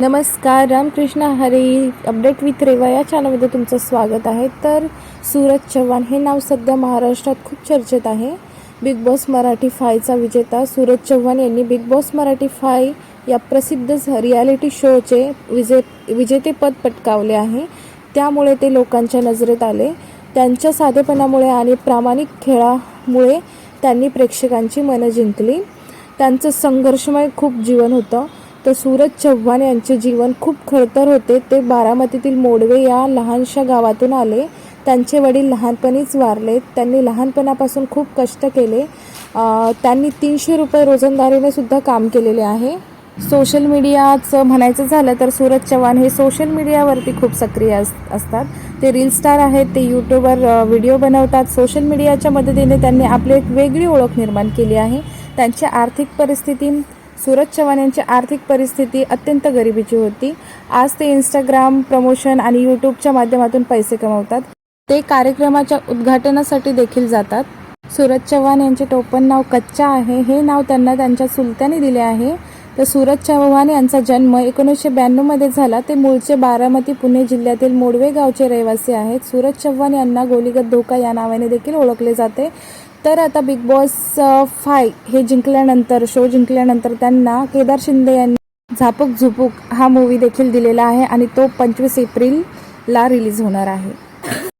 नमस्कार Ramkrishna Hari. Update with Reva या चॅनलमध्ये तुमचं स्वागत आहे. तर सूरज चव्हाण हे नाव सध्या महाराष्ट्रात खूप चर्चेत आहे. बिग बॉस मराठी फायचा विजेता सूरज चव्हाण यांनी बिग बॉस मराठी फाय या प्रसिद्ध रियालिटी शोचे विजे विजेतेपद पटकावले आहे. त्यामुळे ते लोकांच्या नजरेत आले. त्यांच्या साधेपणामुळे आणि प्रामाणिक खेळामुळे त्यांनी प्रेक्षकांची मनं जिंकली. त्यांचं संघर्षमय खूप जीवन होतं. तर सूरज चव्हाण यांचे जीवन खूप खडतर होते. ते बारामतीतील मोडवे या लहानशा गावातून आले. त्यांचे वडील लहानपणीच वारले. त्यांनी लहानपणापासून खूप कष्ट केले. त्यांनी तीनशे रुपये रोजंदारीने सुद्धा काम केलेले आहे. सोशल मीडियाचं म्हणायचं झालं तर सूरज चव्हाण हे सोशल मीडियावरती खूप सक्रिय अस असतात. ते रील स्टार आहेत. ते यूट्यूबवर व्हिडिओ बनवतात. सोशल मीडियाच्या मदतीने त्यांनी आपली एक वेगळी ओळख निर्माण केली आहे. त्यांची आर्थिक परिस्थिती सूरज चव्हाण यांची आर्थिक परिस्थिती अत्यंत गरिबीची होती. आज ते इंस्टाग्राम प्रमोशन आणि यूट्यूबच्या माध्यमातून पैसे कमवतात. ते कार्यक्रमाच्या उद्घाटनासाठी देखील जातात. सूरज चव्हाण यांचे टोपण नाव कच्चा आहे. हे नाव त्यांना त्यांच्या चुलत्याने दिले आहे. तर सूरज चव्हाण यांचा जन्म एकोणीसशे ब्याण्णवमध्ये झाला. ते मूळचे बारामती पुणे जिल्ह्यातील मोडवे गावचे रहिवासी आहेत. सूरज चव्हाण यांना गोलीगत धोका या नावाने देखील ओळखले जाते. तर आता बिग बॉस फाय हे जिंकल्यानंतर शो जिंकल्यानंतर त्यांना केदार शिंदे यांनी झापूक झुपूक हा मूवी देखील दिलेला आहे आणि तो पंचवीस एप्रिलला रिलीज होणार आहे.